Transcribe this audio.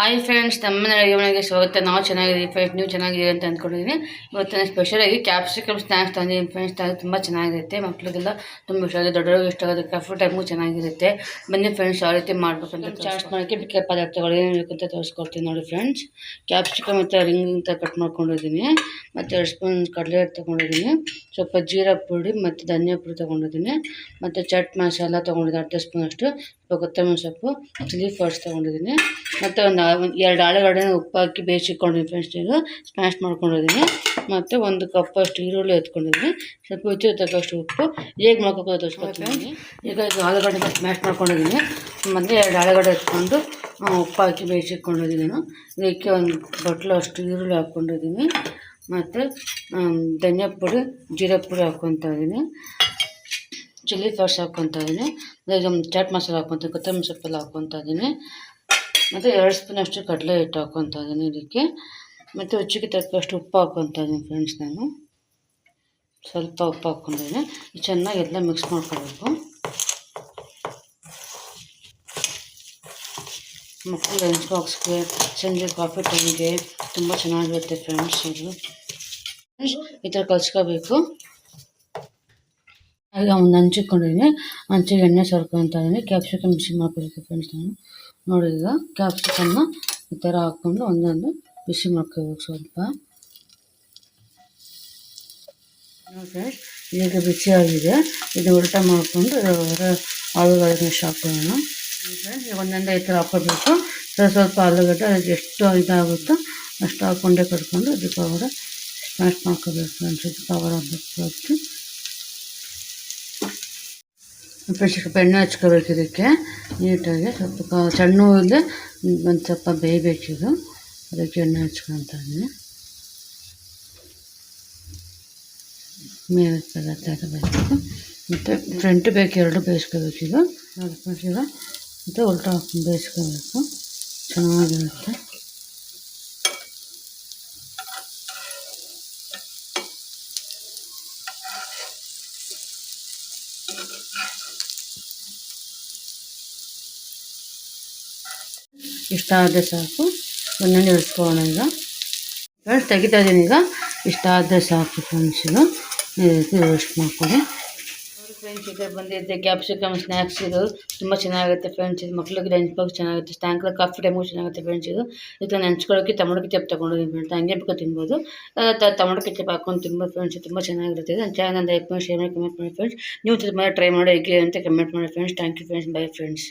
Hi friends ನಮ್ಮ ಅಡುಗೆ ಮನೆಗೆ ಸ್ವಾಗತ. ನಾವು ಚೆನ್ನಾಗಿದೆ ಫ್ರೆಂಡ್ಸ್ ನೀವು ಚೆನ್ನಾಗಿದೆ ಅಂತ ಅಂದ್ಕೊಂಡಿದ್ದೀನಿ. ಸ್ಪೆಷಲ್ ಸ್ಪೆಷಲಾಗಿ ಕ್ಯಾಪ್ಸಿಕಮ್ ಸ್ನ್ಯಾಕ್ಸ್ ತಂದಿದ್ದೀನಿ ಫ್ರೆಂಡ್ಸ್ ಅದು ತುಂಬ ಚೆನ್ನಾಗಿರುತ್ತೆ. ಮಕ್ಕಳಿಗೆಲ್ಲ ತುಂಬ ಇಷ್ಟ ಆಗುತ್ತೆ ದೊಡ್ಡವ್ರಿಗೆ ಇಷ್ಟ ಆಗುತ್ತೆ. ಕಫು ಟೈಮು ಚೆನ್ನಾಗಿರುತ್ತೆ. ಬನ್ನಿ ಫ್ರೆಂಡ್ಸ್ ಯಾವ ರೀತಿ ಮಾಡಬೇಕಂತ ಚಾರ್ಜ್ ಮಾಡೋಕ್ಕೆ ಮಿಕ್ಕ ಪದಾರ್ಥಗಳು ಏನು ಬೇಕು ಅಂತ ತೋರಿಸ್ಕೊಡ್ತೀನಿ ನೋಡಿ ಫ್ರೆಂಡ್ಸ್ ಕ್ಯಾಪ್ಸಿಕಮ್ ಮತ್ತು ರಿಂಗ್ ಅಂತ ಕಟ್ ಮಾಡ್ಕೊಂಡಿದ್ದೀನಿ. ಮತ್ತು ಎರಡು ಸ್ಪೂನ್ ಕಡಲೆ ತೊಗೊಂಡಿದ್ದೀನಿ. ಸ್ವಲ್ಪ ಜೀರಾ ಪುಡಿ ಮತ್ತು ಧನಿಯಾ ಪುಡಿ ತೊಗೊಂಡಿದ್ದೀನಿ. ಮತ್ತು ಚಟ್ ಮಸಾಲ ತೊಗೊಂಡಿದ್ದೀನಿ ಅರ್ಧ ಸ್ಪೂನ್ ಅಷ್ಟು ಸ್ವಲ್ಪ ಕೊತ್ತಂಬರಿ ಸೊಪ್ಪು ಚಿಲ್ಲಿ ಫ್ಲವರ್ಸ್ ತೊಗೊಂಡಿದ್ದೀನಿ. ಮತ್ತು ಒಂದು ಎರಡು ಆಳುಗಡೆನೂ ಉಪ್ಪು ಹಾಕಿ ಬೇಯಿಸಿಕೊಂಡಿದ್ದೀನಿ ಫ್ರೆಂಡ್ಸ್ ನೀರು ಸ್ಮ್ಯಾಶ್ ಮಾಡ್ಕೊಂಡಿದ್ದೀನಿ. ಮತ್ತು ಒಂದು ಕಪ್ಪಷ್ಟು ಈರುಳ್ಳಿ ಎತ್ಕೊಂಡಿದ್ದೀನಿ. ಸ್ವಲ್ಪ ರುಚಿಗೆ ತಕ್ಕಷ್ಟು ಉಪ್ಪು. ಹೇಗೆ ಮಾಡ್ಕೊಂಡು ತೋರಿಸ್ಕೊತೀನಿ ಈಗ ಇದು ಆಲೂಗಡ್ಡೆ ಸ್ಮ್ಯಾಶ್ ಮಾಡ್ಕೊಂಡಿದ್ದೀನಿ. ಮತ್ತು ಎರಡು ಆಳುಗಡೆ ಎತ್ಕೊಂಡು ಉಪ್ಪು ಹಾಕಿ ಬೇಯಿಸಿಕೊಂಡಿದ್ದೀನಿ ನಾನು. ಇದಕ್ಕೆ ಒಂದು ಬಟ್ಲು ಅಷ್ಟು ಈರುಳ್ಳಿ ಹಾಕ್ಕೊಂಡಿದ್ದೀನಿ. ಮತ್ತು ಧನಿಯಾ ಪುಡಿ ಜೀರಾ ಪುಡಿ ಹಾಕ್ಕೊತಾ ಇದ್ದೀನಿ. ಚಿಲ್ಲಿ ಫ್ಲವರ್ಸ್ ಹಾಕ್ಕೊತಾ ಇದ್ದೀನಿ ಈಗ ಚಾಟ್ ಮಸಾಲ ಹಾಕ್ಕೊತೀನಿ ಕೊತ್ತಂಬರಿ ಸೊಪ್ಪೆಲ್ಲ ಹಾಕ್ಕೊತಾ ಇದ್ದೀನಿ ಮತ್ತು ಎರಡು ಸ್ಪೂನ್ ಅಷ್ಟು ಕಡಲೆ ಹಿಟ್ಟು ಹಾಕ್ಕೊತಾ ಇದ್ದೀನಿ ಇದಕ್ಕೆ. ಮತ್ತು ರುಚಿಗೆ ತಕ್ಕಷ್ಟು ಉಪ್ಪು ಹಾಕ್ಕೊತಾ ಇದ್ದೀನಿ ಫ್ರೆಂಡ್ಸ್ ನಾನು. ಸ್ವಲ್ಪ ಉಪ್ಪು ಹಾಕ್ಕೊಂಡಿದ್ದೀನಿ ಚೆನ್ನಾಗಿ ಎಲ್ಲ ಮಿಕ್ಸ್ ಮಾಡ್ಕೋಬೇಕು. ಮಕ್ಕಳು ಲಂಚ್ ಬಾಕ್ಸ್ಗೆ ಸಂಜೆ ಕಾಫಿ ಟೈಮ್ಗೆ ತುಂಬ ಚೆನ್ನಾಗಿರುತ್ತೆ ಫ್ರೆಂಡ್ಸ್ ಇದು. ಈ ಥರ ಕಲ್ಸ್ಕೋಬೇಕು. ಈಗ ಒಂದು ಹಂಚಿಕೊಂಡಿದ್ದೀನಿ ಹಂಚಿಗೆ ಎಣ್ಣೆ ಸರ್ಕೊತಾ ಇದ್ದೀನಿ ಕ್ಯಾಪ್ಸಿಕಮ್ ಬಿಸಿ ಮಾಡ್ಕೊಬೇಕು ಫ್ರೆಂಡ್ಸ್ ನಾನು ನೋಡಿ ಈಗ ಕ್ಯಾಪ್ಸಿಕಮ್ನ ಈ ಥರ ಹಾಕ್ಕೊಂಡು ಒಂದೊಂದು ಬಿಸಿ ಮಾಡ್ಕೋಬೇಕು ಸ್ವಲ್ಪ. ನೋಡಿ ಫ್ರೆಂಡ್ಸ್, ಈಗ ಬಿಸಿ ಆಗಿದೆ ಇದು ಉಲ್ಟಾ ಮಾಡಿಕೊಂಡು ಆಲೂಗಡ್ಡೆ ಹಾಕೋಣ ಫ್ರೆಂಡ್ಸ್, ಈಗ ಒಂದೊಂದೇ ಈ ಥರ ಹಾಕೋಬೇಕು. ಸ್ವಲ್ಪ ಸ್ವಲ್ಪ ಆಲೂಗಡ್ಡೆ ಅದಕ್ಕೆ ಎಷ್ಟು ಇದಾಗುತ್ತೋ ಅಷ್ಟು ಹಾಕ್ಕೊಂಡೇ ಕಟ್ಕೊಂಡು ಇದಕ್ಕೆ ಅವರ ಸ್ಮ್ಯಾಶ್ ಮಾಡ್ಕೋಬೇಕು. ಫ್ರೆಂಡ್ಸ್, ಇದು ಕವರ್ ಆಗಬೇಕು. ಸ್ವಲ್ಪ ಬೆಣ್ಣೆ ಹಚ್ಕೋಬೇಕು ಇದಕ್ಕೆ. ನೀಟಾಗಿ ಸ್ವಲ್ಪ ಸಣ್ಣ ಇಲ್ಲದೆ ಒಂದು ಸ್ವಲ್ಪ ಬೇಯಬೇಕಿದು ಅದಕ್ಕೆ ಎಣ್ಣೆ ಹಚ್ಕೊತ ಇದ್ದೀನಿ. ಮೇಲೆ ಪದಾರ್ಥ ಹಾಕಬೇಕು ಮತ್ತು ಫ್ರಂಟ್ ಬೇಕು, ಎರಡು ಬೇಯಿಸ್ಕೋಬೇಕು ಫ್ರೆಂಡ್ಸ್ ಈಗ ಮತ್ತು ಉಲ್ಟಾ ಬೇಯಿಸ್ಕೋಬೇಕು ಚೆನ್ನಾಗಿರುತ್ತೆ. ಇಷ್ಟ ಆದರೆ ಸಾಕು. ಒಂದೊಂದು ಇಳಿಸ್ಕೊಳ್ಳೋಣ ಈಗ. ಫ್ರೆಂಡ್ಸ್ ತೆಗಿತಾ ಇದ್ದೀನಿ ಈಗ ಇಷ್ಟ ಆದರೆ ಸಾಕು ಫ್ರೆಂಡ್ಸ್ ಇದು ಈ ರೀತಿ ರೋಸ್ಟ್ ಮಾಡ್ಕೊಳ್ಳಿ. ಫ್ರೆಂಡ್ಸ್ ಇದು ಬಂದಿದ್ದೆ ಕ್ಯಾಪ್ಸಿಕಮ್ ಸ್ನ್ಯಾಕ್ಸ್ ಇದು ತುಂಬ ಚೆನ್ನಾಗಿರುತ್ತೆ ಫ್ರೆಂಡ್ಸ್ ಇದು. ಮಕ್ಳಿಗೆ ಲಂಚ್ ಬಾಕ್ಸ್ ಚೆನ್ನಾಗಿರುತ್ತೆ ಸಾಯಂಕಾಲ ಕಾಫಿ ಟೈಮು ಚೆನ್ನಾಗುತ್ತೆ ಫ್ರೆಂಡ್ಸ್ ಇದು. ಇದನ್ನ ನೆಂಚ್ಕೊಳ್ಳೋಕ್ಕೆ ಟೊಮೊಟೊ ಕೆಚಪ್ ತೊಗೊಂಡಿದ್ದೀನಿ ಫ್ರೆಂಡ್ಸ್ ಹಂಗೆ ಬೇಕು ತಿನ್ಬೋದು. ಟೊಮೊಟೊ ಕೆಚಪ್ ಹಾಕೊಂಡು ತಿನ್ಬೋದು ಫ್ರೆಂಡ್ಸ್ ತುಂಬ ಚೆನ್ನಾಗಿರುತ್ತೆ. ನನ್ನ ಚಾನಲ್ ಲೈಕ್ ಮಾಡಿ ಶೇರ್ ಮಾಡಿ ಕಮೆಂಟ್ ಮಾಡಿ ಫ್ರೆಂಡ್ಸ್ ನೀವು ತುಂಬ ಟ್ರೈ ಮಾಡಿ ಅಂತ ಕಮೆಂಟ್ ಮಾಡಿ friends thank you friends bye friends